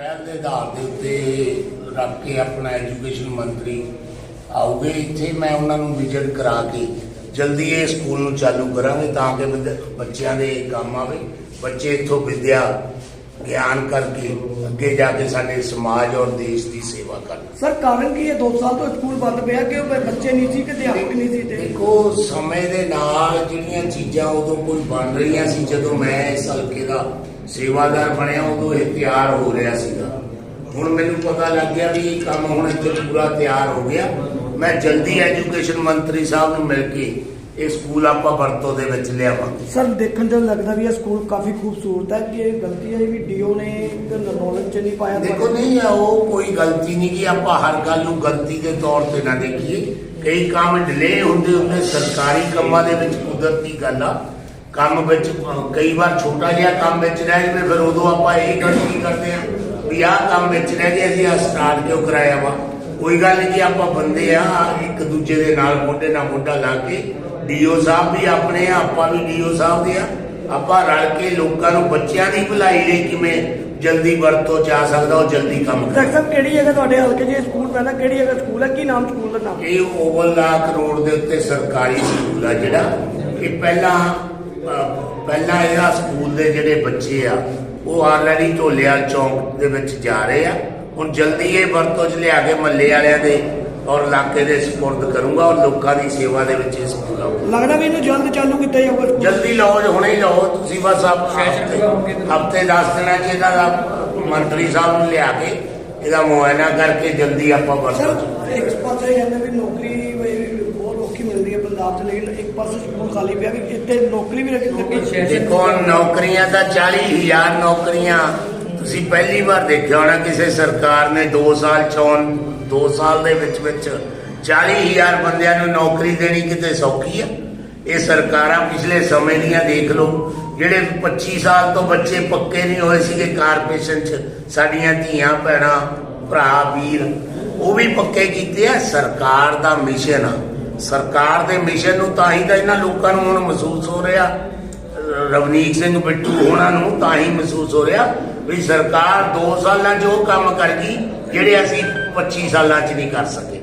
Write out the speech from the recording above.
ਪਹਿਲ ਦੇ ਆਧਾਰ ਦੇ ਉੱਤੇ ਰੱਖ ਕੇ ਆਪਣਾ ਐਜੂਕੇਸ਼ਨ ਮੰਤਰੀ ਆਉਗੇ ਇੱਥੇ ਮੈਂ ਉਹਨਾਂ ਨੂੰ ਵਿਜ਼ਿਟ ਕਰਾ ਕੇ ਜਲਦੀ ਇਹ ਸਕੂਲ ਨੂੰ ਚਾਲੂ ਕਰਾਂਗੇ ਤਾਂ ਕਿ ਬੱਚਿਆਂ ਦੇ ਕੰਮ ਆਵੇ। ਬੱਚੇ ਇੱਥੋਂ ਵਿਦਿਆ ਗਿਆਨ ਕਰਕੇ ਅੱਗੇ ਜਾ ਕੇ ਸਾਡੇ ਸਮਾਜ ਔਰ ਦੇਸ਼ ਦੀ ਸੇਵਾ ਕਰਨ। ਸਰ ਕਾਰਨ ਕੀ ਹੈ? 2 ਸਾਲ ਤੋਂ ਸਕੂਲ ਬੰਦ ਪਿਆ ਕਿ ਬੱਚੇ ਨਹੀਂ ਸੀ ਕਿ ਅਧਿਆਪਕ ਨਹੀਂ ਸੀ ਤੇ ਦੇਖੋ ਸਮੇਂ ਦੇ ਨਾਲ ਜਿਹੜੀਆਂ ਚੀਜ਼ਾਂ ਉਦੋਂ ਕੋਈ ਬਣ ਰਹੀਆਂ ਸੀ ਜਦੋਂ ਮੈਂ ਇਸ ਹਲਕੇ ਦਾ ਸੇਵਾਦਾਰ ਬਣਿਆ ਉਦੋਂ ਇਹ ਤਿਆਰ ਹੋ ਰਿਹਾ ਸੀਗਾ। ਹੁਣ ਮੈਨੂੰ ਪਤਾ ਲੱਗ ਗਿਆ ਵੀ ਇਹ ਕੰਮ ਹੁਣ ਇੱਥੇ ਪੂਰਾ ਤਿਆਰ ਹੋ ਗਿਆ। ਮੈਂ ਜਲਦੀ ਐਜੂਕੇਸ਼ਨ ਮੰਤਰੀ ਸਾਹਿਬ ਨੂੰ ਮਿਲ ਕੇ ਇਹ ਸਕੂਲ ਆਪਾਂ ਵਰਤੋਂ ਦੇ ਵਿੱਚ ਲਿਆਵਾਂਗੇ। ਸਰ ਦੇਖਣ ਤੋਂ ਲੱਗਦਾ ਵੀ ਇਹ ਸਕੂਲ ਕਾਫੀ ਖੂਬਸੂਰਤ ਹੈ ਕਿ ਇਹ ਗਲਤੀ ਹੈ ਵੀ ਡੀਓ ਨੇ ਨੌਲੇਜ ਚ ਨਹੀਂ ਪਾਇਆ। ਦੇਖੋ ਨਹੀਂ ਉਹ ਕੋਈ ਗਲਤੀ ਨਹੀਂ ਕਿ ਆਪਾਂ ਹਰ ਗੱਲ ਨੂੰ ਗਲਤੀ ਦੇ ਤੌਰ ਤੇ ਨਾ ਦੇਖੀਏ। ਕਈ ਕੰਮ ਡਿਲੇ ਹੁੰਦੇ ਹੁੰਦੇ ਸਰਕਾਰੀ ਕੰਮਾਂ ਦੇ ਵਿੱਚ ਕੁਦਰਤੀ ਗੱਲ ਆ। ਕੰਮ ਵਿੱਚ ਕਈ ਵਾਰ ਛੋਟਾ ਜਿਹਾ ਕੰਮ ਵਿੱਚ ਰਹਿ ਜਾਵੇ ਫਿਰ ਉਦੋਂ ਆਪਾਂ ਇਹ ਗਲਤੀ ਕਰਦੇ ਆ ਵੀ ਆਹ ਕੰਮ ਵਿੱਚ ਰਹਿ ਗਿਆ ਸੀ ਆ ਸਟਾਰਟ ਕਿਉਂ ਕਰਾਇਆ ਵਾ? ਕੋਈ ਗੱਲ ਨਹੀਂ ਕਿ ਆਪਾਂ ਬੰਦੇ ਆ ਇੱਕ ਦੂਜੇ ਦੇ ਨਾਲ ਮੋਢੇ ਨਾਲ ਮੋਢਾ ਲਾ ਕੇ ਡੀਓ ਸਾਹਿਬ ਵੀ ਆਪਣੇ ਆ ਆਪਾਂ ਵੀ ਡੀਓ ਸਾਹਿਬ ਦੇ ਆ। ਆਪਾਂ ਰਲ ਕੇ ਲੋਕਾਂ ਨੂੰ ਬੱਚਿਆਂ ਦੀ ਭਲਾਈ ਲਈ ਕਿਵੇਂ ਜਲਦੀ ਵਰਤੋਂ ਚ ਆ ਸਕਦਾ ਉਹ ਜਲਦੀ ਕੰਮ ਕਰੇ। ਡਾਕਟਰ ਸਾਹਿਬ ਕਿਹੜੀ ਜਗ੍ਹਾ ਤੁਹਾਡੇ ਹਲਕੇ 'ਚ ਇਹ ਸਕੂਲ ਪੈਂਦਾ? ਕਿਹੜੀ ਜਗ੍ਹਾ ਸਕੂਲ ਹੈ? ਕੀ ਨਾਮ ਸਕੂਲ ਦਾ ਨਾਮ? ਇਹ ਓਵਰਲਾਕ ਰੋਡ ਦੇ ਉੱਤੇ ਸਰਕਾਰੀ ਸਕੂਲ ਆ ਜਿਹੜਾ। ਇਹ ਪਹਿਲਾਂ ਅਹ, ਪਹਿਲਾਂ ਇਹਦਾ ਸਕੂਲ ਦੇ ਜਿਹੜੇ ਬੱਚੇ ਆ ਉਹ ਆਲਰੇਡੀ ਢੋਲੇਵਾਲ ਚੌਂਕ ਦੇ ਵਿੱਚ ਜਾ ਰਹੇ ਆ। ਹੁਣ ਜਲਦੀ ਇਹ ਵਰਤੋਂ 'ਚ ਲਿਆ ਕੇ ਮੱਲੇ ਵਾਲਿਆਂ ਦੇ ਔਰ ਇਲਾਕੇ ਦੇ ਸਪੁਰਦ ਕਰੂੰਗਾ ਔਰ ਲੋਕਾਂ ਦੀ ਸੇਵਾ ਦੇ ਵਿੱਚ ਇਹ ਸਕੂਲ ਆਊਗਾ ਲੱਗਦਾ ਵੀ ਇਹਨੂੰ ਜਲਦ ਚਾਲੂ ਕੀਤਾ ਜਾਊਗਾ। ਜਲਦੀ ਲਓ ਹੁਣੇ ਹੀ ਲਓ ਤੁਸੀਂ ਬਸ ਆਪ ਹਫ਼ਤੇ 10 ਦਿਨਾਂ ਚ ਇਹਦਾ ਮੰਤਰੀ ਸਾਹਿਬ ਨੂੰ ਲਿਆ ਕੇ ਇਹਦਾ ਮੁਆਇਨਾ ਕਰਕੇ ਜਲਦੀ ਆਪਾਂ ਵਰਤੋਂ ਸਰ ਇੱਕ ਪਾਸੇ ਕਹਿੰਦੇ ਵੀ ਨੌਕਰੀ ਵੀ ਬਹੁਤ ਔਖੀ ਮਿਲਦੀ ਹੈ ਪੰਜਾਬ 'ਚ ਲੇਕਿਨ ਇੱਕ ਪਾਸੇ ਸਕੂਲ ਖਾਲੀ ਪਿਆ ਵੀ ਇੱਥੇ ਨੌਕਰੀ ਵੀ ਲੱਗੀ। ਲੱਗੀ ਦੇਖੋ ਨੌਕਰੀਆਂ ਤਾਂ 40000 ਨੌਕਰੀਆਂ ਤੁਸੀਂ ਪਹਿਲੀ ਵਾਰ ਦੇਖਿਆ ਹੋਣਾ ਕਿਸੇ ਸਰਕਾਰ ਨੇ 2 ਸਾਲ ਚੋਣ 2 ਸਾਲ ਦੇ ਵਿੱਚ ਵਿੱਚ 40000 ਬੰਦਿਆਂ ਨੂੰ ਨੌਕਰੀ ਦੇਣੀ ਕਿਤੇ ਸੌਖੀ ਆ? ਇਹ ਸਰਕਾਰਾਂ ਪਿਛਲੇ ਸਮੇਂ ਦੀਆਂ ਦੇਖ ਲਓ, ਜਿਹੜੇ 25 ਸਾਲ ਤੋਂ ਬੱਚੇ ਪੱਕੇ ਨਹੀਂ ਹੋਏ ਸੀਗੇ ਕਾਰਪੋਰੇਸ਼ਨ 'ਚ, ਸਾਡੀਆਂ ਧੀਆਂ, ਭੈਣਾਂ, ਭਰਾ, ਵੀਰ, ਉਹ ਵੀ ਪੱਕੇ ਕੀਤੇ ਆ। ਸਰਕਾਰ ਦਾ ਮਿਸ਼ਨ ਆ। ਸਰਕਾਰ ਦੇ ਮਿਸ਼ਨ ਨੂੰ ਤਾਂ ਹੀ ਤਾਂ ਇਹਨਾਂ ਲੋਕਾਂ ਨੂੰ ਹੁਣ ਮਹਿਸੂਸ ਹੋ ਰਿਹਾ। ਰਵਨੀਤ ਸਿੰਘ ਬਿੱਟੂ ਹੋਣਾ ਨੂੰ ਤਾਂ ਹੀ ਮਹਿਸੂਸ ਹੋ ਰਿਹਾ। ਵੀ ਸਰਕਾਰ 2 ਸਾਲਾਂ 'ਚ ਉਹ ਕੰਮ ਕਰ ਗਈ ਜਿਹੜੇ ਅਸੀਂ 25 ਸਾਲਾਂ 'ਚ ਨਹੀਂ ਕਰ ਸਕੇ।